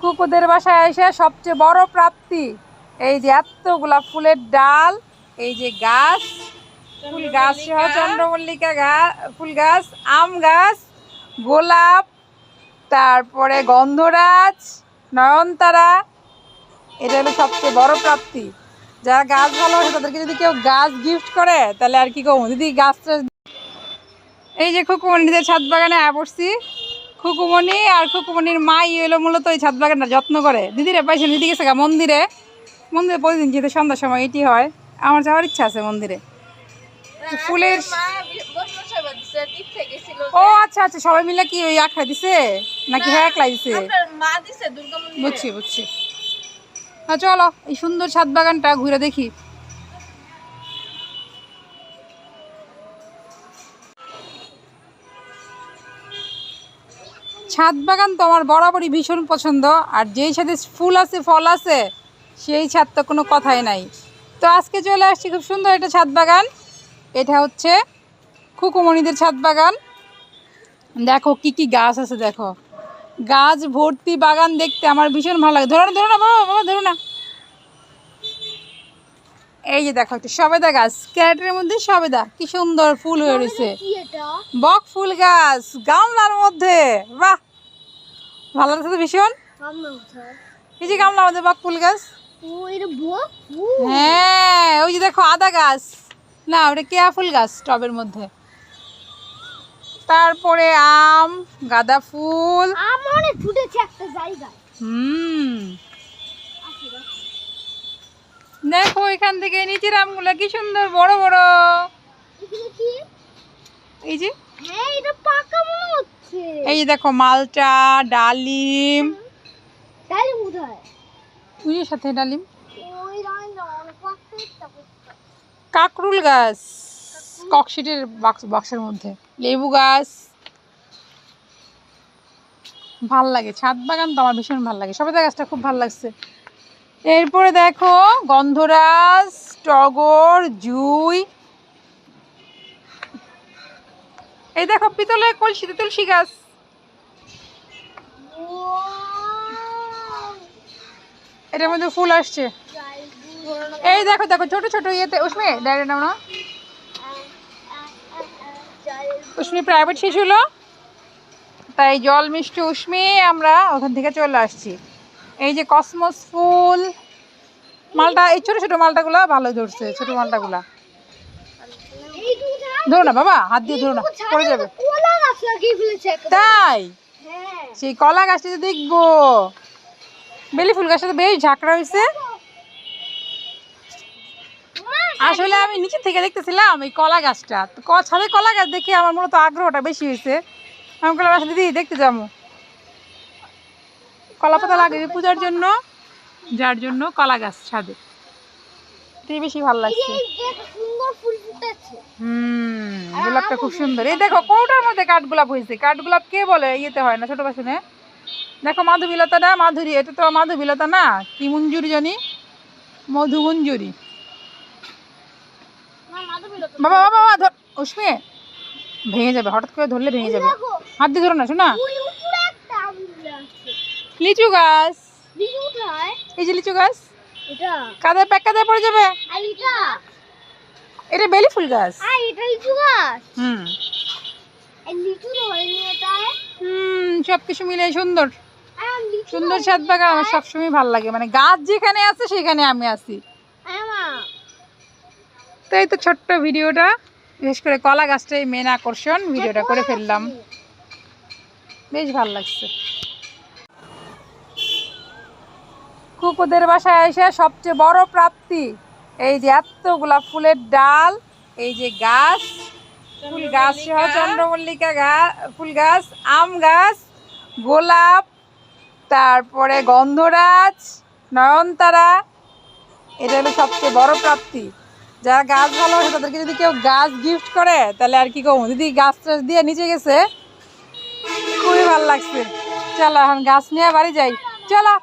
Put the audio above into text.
কুকুদের বাসায় এসে সবচেয়ে বড় প্রাপ্তি এই যে এতগুলা ফুলের ডাল এই যে গাছ ফুল গাছ সহ চন্দ্রমল্লিকা। গাছ ফুল গাছ আম গাছ গোলাপ তারপরে গন্ধরাজ নয়নতারা এটা হলো সবচেয়ে বড় প্রাপ্তি। যারা গাছ ভালোবাসে তাদেরকে যদি কেউ গাছ গিফট করে তাহলে আর কি কম যদি গাছ এই যে খুকুমণিদের ছাদ বাগানে আয় পড়ছি খুকুমণি আর খুকুমণির মাই এলো মূলত ওই ছাদ বাগানটা যত্ন করে। দিদিরে পাইছে দিদি গেছে মন্দিরে। মন্দিরে প্রতিদিন যেতে সন্ধ্যার সময় এটি হয় আমার যাওয়ার ইচ্ছা আছে মন্দিরে। ফুলের ও আচ্ছা আচ্ছা সবাই মিলে কি ওই আখড়া দিছে? নাকি হ্যাঁ একলাই দিছে? বুঝছি বুঝছি। না চলো এই সুন্দর ছাদ বাগানটা ঘুরে দেখি। ছাদ বাগান তো আমার বরাবরই ভীষণ পছন্দ, আর যেই ছাদে ফুল আছে, ফল আছে, সেই ছাদ তো কোনো কথাই নাই। তো আজকে চলে আসছি খুব সুন্দর একটা ছাদ বাগান। এটা হচ্ছে খুকুমণিদের ছাদ বাগান। দেখো কি কি গাছ আছে, দেখো। গাছ ভর্তি বাগান দেখতে আমার ভীষণ ভালো লাগে। ধরো না ধরো না, বাবা বাবা, ধরো না। এই যে দেখো একটা সবেদা গাছ। ক্যারেটের মধ্যে সবেদা। কি সুন্দর ফুল হয়ে রয়েছে। বক ফুল গাছ গামলার মধ্যে। বাহ! ভালো লাগছে তো ভীষণ? এই যে গামলার মধ্যে বক ফুল গাছ। হ্যাঁ ওই যে দেখো আদা গাছ। না ওটা কেয়া ফুল গাছ টবের মধ্যে। তারপরে আম গাঁদা ফুল। আমার ফুটেছে একটা জায়গায়। হুম দেখো এখান থেকে নিচের আমগুলো কি সুন্দর বড় বড়। এই যে। হ্যাঁ এই দেখো মালটা ডালিম। সাথে ডালিম। কাকরুল গাছ ককশিটের বাক্স বক্সের মধ্যে। লেবু গাছ। ভালো লাগে ছাদ বাগান তো আমার ভীষণ ভালো লাগে। সবেদা গাছটা খুব ভালো লাগছে। এরপরে দেখো গন্ধরাজ, টগর, জুই। এই দেখো পিতলের কলসিতে তুলসী গাছ। এটার মধ্যে ফুল আসছে। এই দেখো দেখো, ছোট ছোট ইয়েতে। উষ্মে ডাইরেক্ট নাও না। উষ্মি প্রাইভেট শেষ হলো। তাই জল মিষ্টি উষ্মি আমরা ওখান থেকে চলে আসছি। এই যে কসমস ফুল মালটা এই ছোট ছোট মালটাগুলো ভালো ধরছে ছোট মালটাগুলা। ধরো না বাবা হাত দিয়ে ধরো না পড়ে যাবে। কলা গাছ। তাই? হ্যাঁ। সেই কলা গাছটা তো দেখব। বেলি ফুল গাছটা তো বেশ ঝাঁকড়া হয়েছে। আসলে আমি নিচে থেকে দেখতেছিলাম এই কলা গাছটা। ছাদে কলা গাছ দেখে আমার মূলত আগ্রহটা বেশি হয়েছে। আমি বললাম আচ্ছা দিদি দেখতে যাব। কলা পাতা লাগে পূজার জন্য যার জন্য কলা গাছ ছাদে। এটাই বেশি ভালো লাগছে। হুম গোলাপটা খুব সুন্দর। এই দেখো কৌটার মধ্যে কাঠগোলাপ হয়েছে। কাঠগোলাপ কে বলে? ইয়েতে হয় না ছোট বাসনে। দেখো মাধুবিলতাটা মাধুরী। এটা তো মাধুবিলতা না? কি মঞ্জুরি জানি? মধু মঞ্জুরি না বাবা বাবা বাবা ধর ভেঙে যাবে। হঠাৎ করে ধরলে ভেঙে যাবে। হাত দিয়ে ধরো না শোনা ওই উপরে একটা আঙুল আছে লিচু গাছ। বিজু কোথায়? এই যে লিচু গাছ। এটা। কাদায় প্যাক কাদায় পড়ে যাবে। আর এটা? এটা বেলি ফুল গাছ। আর এটা লিচু গাছ? হুম। এই লিচু ধরেনি এটা হুম সব কিছু মিলে সুন্দর। সুন্দর ছাদ বাগান আমার সবসময় ভালো লাগে। মানে গাছ যেখানে আছে সেখানে আমি আছি। তো এই তো ছোট্ট ভিডিওটা। বিশেষ করে কলা গাছটাই মেন আকর্ষণ। ভিডিওটা করে ফেললাম। বেশ ভালো লাগছে। কুকুদের বাসায় এসে সবচেয়ে বড় প্রাপ্তি এই যে এতগুলা ফুলের ডাল এই যে গাছ ফুল গাছ সহ চন্দ্রমল্লিকা। গাছ ফুল গাছ আম গাছ গোলাপ তারপরে গন্ধরাজ নয়নতারা এটা হলো সবচেয়ে বড় প্রাপ্তি। যারা গাছ ভালোবাসে তাদেরকে যদি কেউ গাছ গিফট করে তাহলে আর কি কম দিদি গাছ টাছ দিয়ে নিচে গেছে। খুবই ভালো লাগছে। চলো এখন গাছ নিয়ে বাড়ি যাই। চলো।